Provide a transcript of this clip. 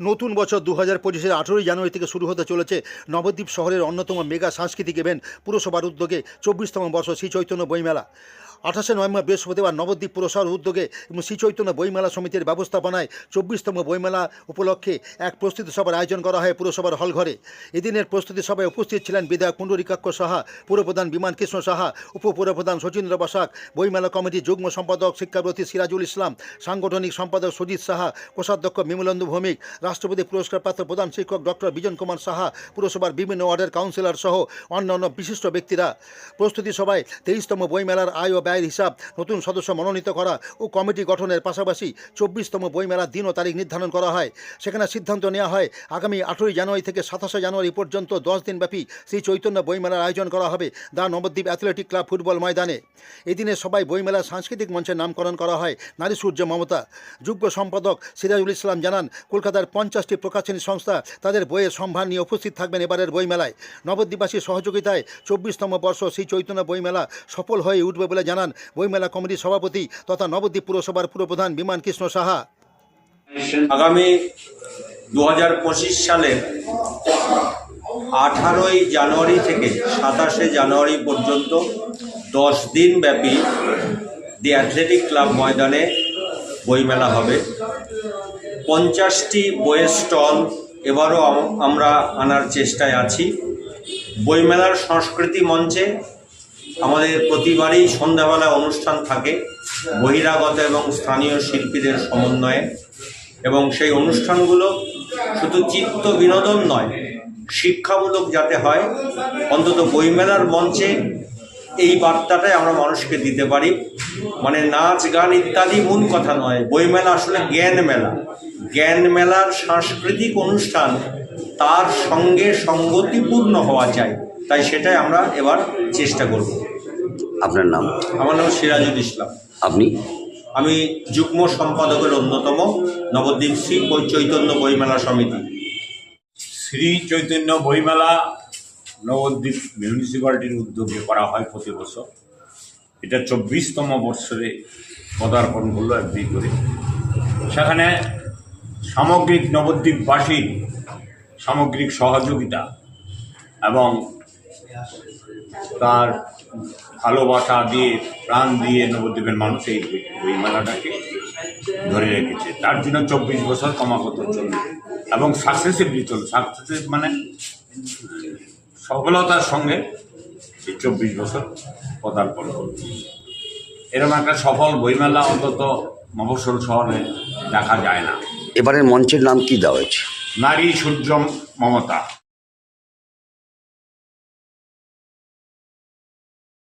নতুন বছর দু হাজার পঁচিশের আঠেরোই জানুয়ারি থেকে শুরু হতে চলেছে নবদ্বীপ শহরের অন্যতম মেগা সাংস্কৃতিক ইভেন্ট পুরসভার উদ্যোগে চব্বিশতম বর্ষ শ্রী চৈতন্য বইমেলা। আঠাশে নভেম্বর বৃহস্পতিবার নবদ্বীপ পুরসভার উদ্যোগে এবং শ্রী চৈতন্য বইমেলা সমিতির ব্যবস্থাপনায় চব্বিশতম বইমেলা উপলক্ষে এক প্রস্তুতি সভার আয়োজন করা হয় পুরসভার হলঘরে। এদিনের প্রস্তুতি সভায় উপস্থিত ছিলেন বিধায়ক পুণ্ডরিকাক্ষ সাহা, পুরপ্রধান বিমান কৃষ্ণ সাহা, উপপুরপ্রধান শচীন্দ্র বসাক, বইমেলা কমিটির যুগ্ম সম্পাদক শিক্ষাব্রতী সিরাজুল ইসলাম, সাংগঠনিক সম্পাদক সুজিত সাহা, কোষাধ্যক্ষ বিমলেন্দু ভৌমিক, রাষ্ট্রপতি পুরস্কারপ্রাপ্ত প্রধান শিক্ষক ডক্টর বিজন কুমার সাহা, পুরসভার বিভিন্ন ওয়ার্ডের কাউন্সিলর সহ অন্যান্য বিশিষ্ট ব্যক্তিরা। প্রস্তুতি সভায় তেইশতম বইমেলার আয় ও ব্যয়ের হিসাব, নতুন সদস্য মনোনীত করা ও কমিটি গঠনের পাশাপাশি চব্বিশতম বইমেলার দিন ও তারিখ নির্ধারণ করা হয়। সেখানে সিদ্ধান্ত নেওয়া হয়, আগামী আঠেরোই জানুয়ারি থেকে সাতাশে জানুয়ারি পর্যন্ত দশ দিনব্যাপী শ্রী চৈতন্য বইমেলার আয়োজন করা হবে the Nabadwip athletic club football ময়দানে। এদিনে সবাই বইমেলার সাংস্কৃতিক মঞ্চের নামকরণ করা হয়, নারী সূর্য মমতা। যুগ্ম সম্পাদক সিরাজুল ইসলাম জানান, কলকাতার পঞ্চাশটি প্রকাশনী সংস্থা তাদের বইয়ের সম্ভার নিয়ে উপস্থিত থাকবেন এবারের বইমেলায়। নবদ্বীপবাসীর সহযোগিতায় চব্বিশতম বর্ষ শ্রী চৈতন্য বইমেলা সফল হয়ে উঠবে বলে জানান বইমেলা কমিটির সভাপতি তথা নবদ্বীপ পুরসভার পুরপ্রধান বিমান কৃষ্ণ সাহা। আগামী দু হাজার পঁচিশ সালের আঠারোই জানুয়ারি থেকে সাতাশে জানুয়ারি পর্যন্ত দশ দিন ব্যাপী দি অ্যাথলেটিক ক্লাব ময়দানে বইমেলা হবে। পঞ্চাশটি বইয়ের স্টল এবারও আমরা আনার চেষ্টায় আছি। বইমেলার সংস্কৃতি মঞ্চে আমাদের প্রতিবারই সন্ধ্যাবেলা অনুষ্ঠান থাকে বহিরাগত এবং স্থানীয় শিল্পীদের সমন্বয়ে। এবং সেই অনুষ্ঠানগুলো শুধু চিত্ত বিনোদন নয়, শিক্ষামূলক যাতে হয়, অন্তত বইমেলার মঞ্চে এই বার্তাটাই আমরা মানুষকে দিতে পারি। মানে নাচ, গান ইত্যাদি মূল কথা নয়, বইমেলা আসলে জ্ঞান মেলা। জ্ঞান মেলার সাংস্কৃতিক অনুষ্ঠান তার সঙ্গে সঙ্গতিপূর্ণ হওয়া চাই, তাই সেটাই আমরা এবার চেষ্টা করব। আপনার নাম? আমার নাম সিরাজুল ইসলাম। আপনি? আমি যুগ্ম সম্পাদকের অন্যতম নবদ্বীপ শ্রী চৈতন্য বইমেলা সমিতি। শ্রী চৈতন্য বইমেলা নবদ্বীপ মিউনিসিপ্যালিটির উদ্যোগে করা হয় প্রতি বছর। এটা চব্বিশতম বৎসরে পদার্পণ করল একদিন করে। সেখানে সামগ্রিক নবদ্বীপবাসীর সামগ্রিক সহযোগিতা এবং তার ভালোবাসা দিয়ে প্রাণ দিয়ে নবদ্বীপের মানুষ এই বই- বইমেলাটাকে ধরে রেখেছে। তার জন্য চব্বিশ বছর ক্রমাগত চলবে এবং সাকসেসিভলি চলবে। সাকসেসিভ মানে সফলতার সঙ্গে এই চব্বিশ বছর পদার্পণ করবে। এরকম একটা সফল বইমেলা অন্তত মফস্বল শহরে দেখা যায় না। এবারের মঞ্চের নাম কি দেওয়া হয়েছে? নারী সূর্য মমতা।